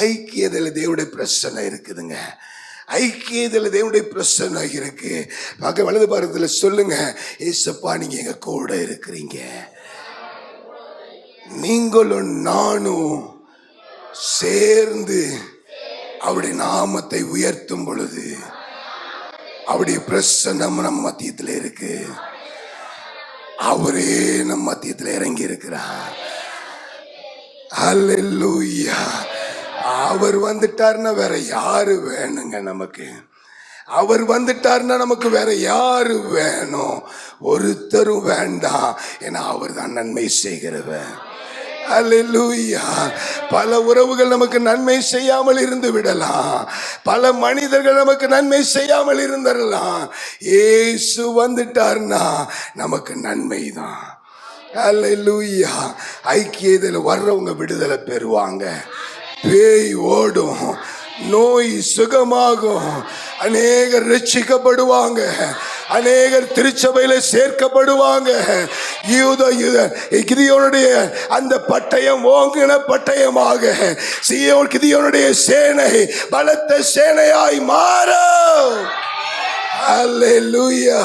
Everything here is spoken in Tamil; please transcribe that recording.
ஐக்கியத்தில் தேவனுடைய பிரச்சனை இருக்குதுங்க. ஐக்கியத்தில் தேவனுடைய பிரச்சனை இருக்கு. பக்க வலது பாரத்தில் சொல்லுங்க. ஏசப்பா நீங்க எங்க கூட இருக்கிறீங்க? நீங்களும் நானும் சேர்ந்து அவருடைய நாமத்தை உயர்த்தும் பொழுது அவருடைய பிரசன்னம் நம்ம மத்தியத்தில் இருக்கு. அவரே நம்ம மத்தியத்தில் இறங்கி இருக்கிறார் அல்லூயா அவர் வந்துட்டார்னா வேற யாரு வேணுங்க நமக்கு? அவர் வந்துட்டார்னா நமக்கு வேற யாரு வேணும்? ஒருத்தரும் வேண்டாம். ஏன்னா அவர் தான் நன்மை செய்கிறவர். அல்லேலூயா பல உறவுகள் நமக்கு நன்மை செய்யாமல் இருந்து விடலாம். பல மனிதர்கள் நமக்கு நன்மை செய்யாமல் இருந்துடலாம் ஏசு வந்துட்டார்னா நமக்கு நன்மை தான். அல்லேலூயா ஐக்கியத்தில் வர்றவங்க விடுதலை பெறுவாங்க. பேய் ஓடும் நோய் சுகமாகும். அநேகர் ரட்சிக்கப்படுவாங்க அநேகர் திருச்சபையில சேர்க்கப்படுவாங்க. யூத யூத கிதியோனுடைய அந்த பட்டயம் ஓங்கின பட்டயமாக. சியோன் கிதியோனுடைய சேனை பலத்த சேனையாய் மாறும். அல்லேலூயா